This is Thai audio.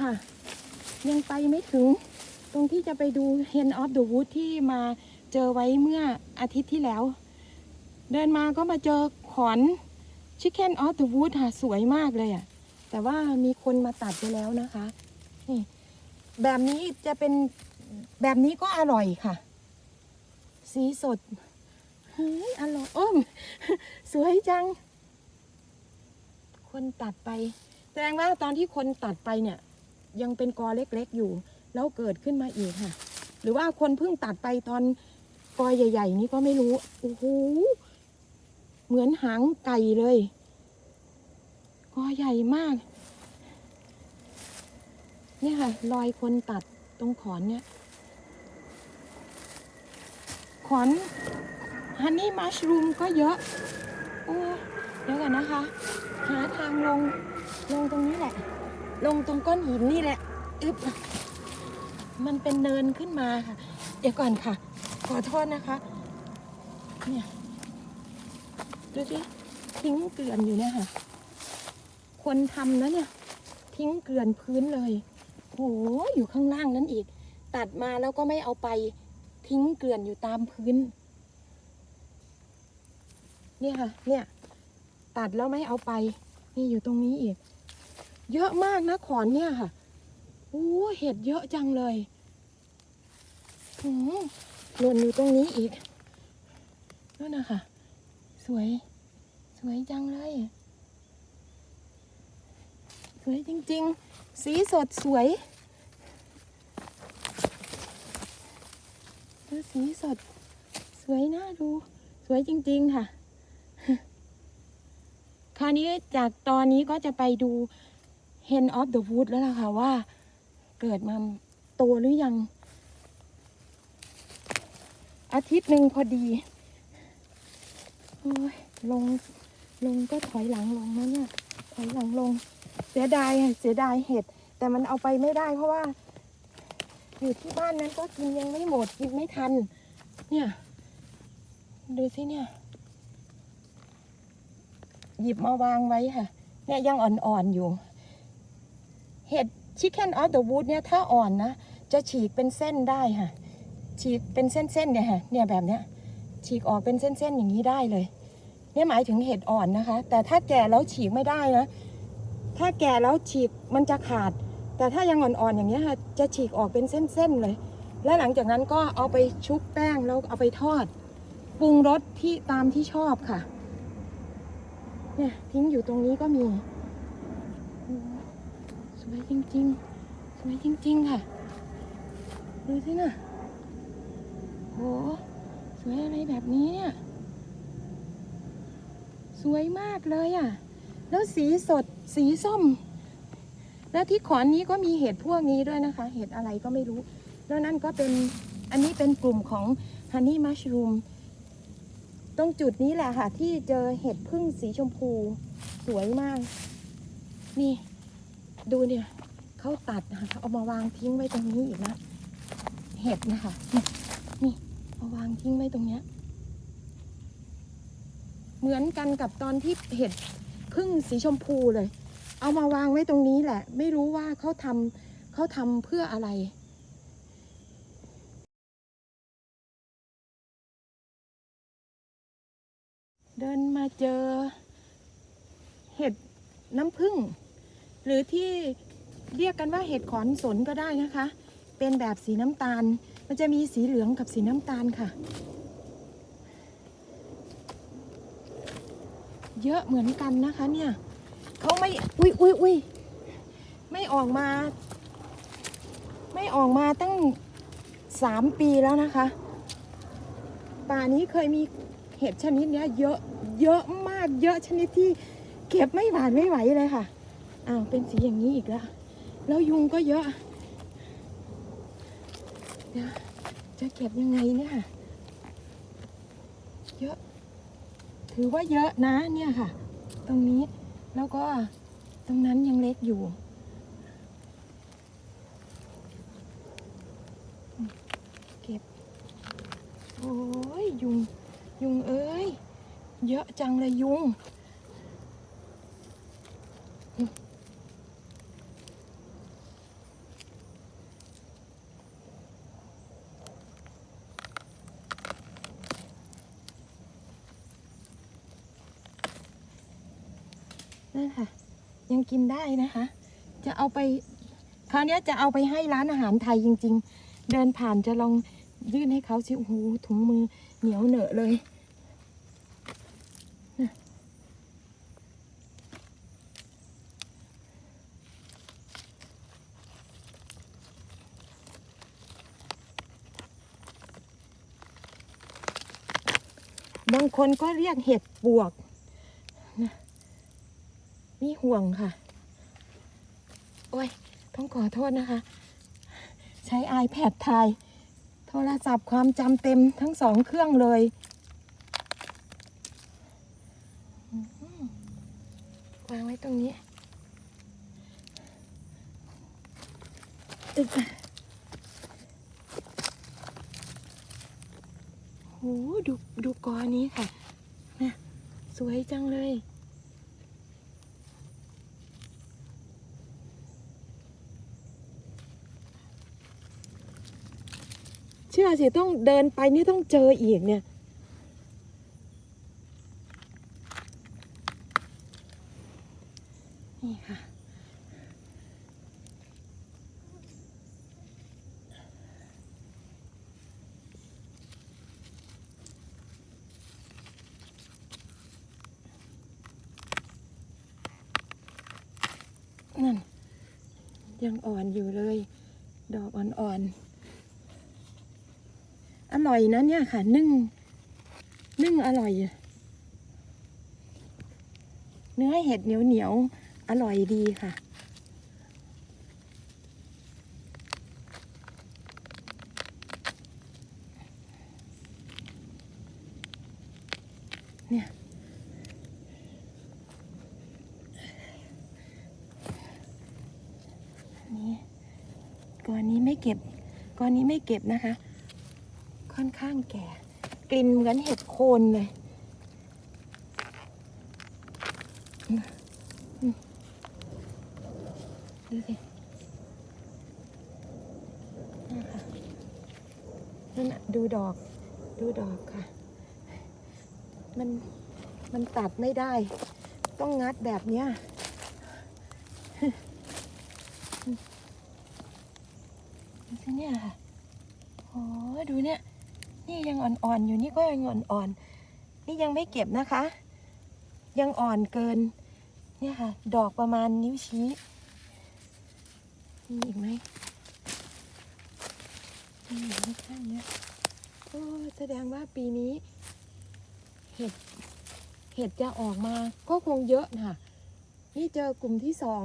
ค่ะ ยังไปไม่ถึง ตรงที่จะไปดู Hen of the Wood ที่มาเจอไว้เมื่ออาทิตย์ที่แล้ว เดินมาก็มาเจอขอน Chicken of the Wood ค่ะ สวยมากเลยอะ่ะ แต่ว่ามีคนมาตัดไปแล้วนะคะนี่แบบนี้จะเป็นแบบนี้ก็อร่อยค่ะ สีสดเฮ้ยอร่อยอ้มสวยจัง คนตัดไป แสดงว่าตอนที่คนตัดไปเนี่ย ยังเป็นกอเล็กๆอยู่ แล้วเกิดขึ้นมาอีกค่ะ หรือว่าคนเพิ่งตัดไปตอนกอใหญ่ ๆ นี้ก็ไม่รู้โอ้โหเหมือนหางไก่เลย กอใหญ่มาก เนี่ยค่ะ รอยคนตัดตรงขอนเนี่ย ขอนฮันนี่มัชรูมก็เยอะโอ้เดี๋ยวกันนะคะ หาทางลงลงตรงนี้แหละ ลงตรงก้อนหินนี่แหละอึบมันเป็นเนินขึ้นมาค่ะ เดี๋ยวก่อนค่ะ ขอโทษนะคะ เนี่ยดูสิทิ้งเกลื่อนอยู่เนี่ยค่ะ คนทำนะเนี่ย ทิ้งเกลื่อนพื้นเลยโหอยู่ข้างล่างนั้นอีก ตัดมาแล้วก็ไม่เอาไปทิ้งเกลื่อนอยู่ตามพื้น เนี่ยค่ะ เนี่ย ตัดแล้วไม่เอาไป นี่อยู่ตรงนี้อีก เยอะมากนะขอนเนี่ยค่ะโอ้เห็ดเยอะจังเลยหืมหล่นอยู่ตรงนี้อีกนั่นนะคะสวย สวยจังเลย สวยจริง ๆ สีสดสวยดูสีสด สวยน่าดู สวยจริง ๆ ค่ะ คราวนี้จากตอนนี้ก็จะไปดู Hen of the Wood แล้วล่ะค่ะว่าเกิดมาโตหรือยัง อาทิตย์หนึ่งพอดีโอ้ยลงลงก็ถอยหลังลงนะเนี่ยถอยหลังลง เสียดายเสียดายเห็ด แต่มันเอาไปไม่ได้เพราะว่า อยู่ที่บ้านนั้นก็กินยังไม่หมดกินไม่ทัน เนี่ย ดูสิเนี่ย หยิบมาวางไว้ค่ะ เนี่ยยังอ่อนๆอยู่ เห็ด Chicken of the Wood เนี่ยถ้าอ่อนนะ จะฉีกเป็นเส้นได้ค่ะ ฉีกเป็นเส้นๆเนี่ยค่ะเนี่ยแบบเนี้ยฉีกออกเป็นเส้นๆอย่างนี้ได้เลยเนี่ยหมายถึงเห็ดอ่อนนะคะ แต่ถ้าแก่แล้วฉีกไม่ได้นะ ถ้าแก่แล้วฉีกมันจะขาด แต่ถ้ายังอ่อนๆอย่างนี้ยค่ะ จะฉีกออกเป็นเส้นๆเลย แล้วหลังจากนั้นก็เอาไปชุบแป้งแล้วเอาไปทอด ปรุงรสที่ตามที่ชอบค่ะ เนี่ยทิ้งอยู่ตรงนี้ก็มี วยจริงๆ สวยจริง ๆ ค่ะ ดูสินะโห สวยอะไรแบบนี้เนี่ย สวยมากเลยอะ แล้วสีสด สีส้ม แล้วที่ขอนนี้ก็มีเห็ดพวกนี้ด้วยนะคะ เห็ดอะไรก็ไม่รู้ แล้วนั่นก็เป็น อันนี้เป็นกลุ่มของ Honey Mushroom ตรงจุดนี้แหละค่ะ ที่เจอเห็ดพึ่งสีชมพู สวยมาก นี่ ดูเนี่ยเขาตัดนะคะเอามาวางทิ้งไว้ตรงนี้อีกนะ เห็ดนะคะนี่นี่มาวางทิ้งไว้ตรงเนี้ย เหมือนกันกับตอนที่เห็ดพึ่งสีชมพูเลย เอามาวางไว้ตรงนี้แหละ ไม่รู้ว่าเขาทำเขาทำเพื่ออะไรเดินมาเจอ เห็ดน้ำผึ้ง หรือที่เรียกกันว่าเห็ดขอนสนก็ได้นะคะ เป็นแบบสีน้ำตาล มันจะมีสีเหลืองกับสีน้ำตาลค่ะ เยอะเหมือนกันนะคะเนี่ยเขาไม่ อุ้ยอุ้ยอุ้ยไม่ออกมา ไม่ออกมาตั้งสามปีแล้วนะคะ ป่านี้เคยมีเห็ดชนิดเนี้ยเยอะ เยอะมาก เยอะชนิดที่เก็บไม่หวานไม่ไหวเลยค่ะ อ้าวเป็นสีอย่างนี้อีกแล้วแล้วยุงก็เยอะเดี๋ยวจะเก็บยังไงเนี่ยเยอะ ถือว่าเยอะนะเนี่ยค่ะ ตรงนี้แล้วก็ตรงนั้นยังเล็กอยู่เก็บ โอ้ยยุง ยุงเอ้ย เยอะจังเลยยุง นั่นค่ะ ยังกินได้นะคะ จะเอาไปคราวนี้จะเอาไปให้ร้านอาหารไทยจริง ๆ เดินผ่านจะลองยื่นให้เขาสิโอ้โหถุงมือเหนียวเหนอะเลยบางคนก็เรียกเห็ดปวกนะ มีห่วงค่ะ โอ้ย ต้องขอโทษนะคะ ใช้ iPad ถ่าย โทรศัพท์ความจำเต็มทั้งสองเครื่องเลยวางไว้ตรงนี้อึ๊บโหดูดูกอนี้ค่ะนะสวยจังเลย เชื่อสิต้องเดินไปนี่ต้องเจออีกเนี่ยนี่ค่ะนั่นยังอ่อนอยู่เลย ดอกอ่อนๆ อร่อยนะเนี่ยค่ะ นึ่ง นึ่งอร่อย เนื้อเห็ดเหนียวเหนียวอร่อยดีค่ะ เนี่ยนี่ก้อนนี้ไม่เก็บก้อนนี้ไม่เก็บนะคะ ค่อนข้างแก่ กลิ่นเหมือนเห็ดโคนเลยดูสินั่นค่ะนั่นน่ะดูดอก ดูดอกค่ะ มัน มันตัดไม่ได้ ต้องงัดแบบเนี้ยดูสิเนี่ยค่ะ โอ้ดูเนี่ย นี่ยังอ่อนๆอยู่นี่ก็ยังอ่อนๆนี่ยังไม่เก็บนะคะ ยังอ่อนเกิน เนี่ยค่ะ ดอกประมาณนิ้วชี้มีอีกไหมมีอีกไหมข้างเนี้ยโอ้แสดงว่าปีนี้ เห็ดเห็ดจะออกมาก็คงเยอะค่ะ นี่เจอกลุ่มที่สอง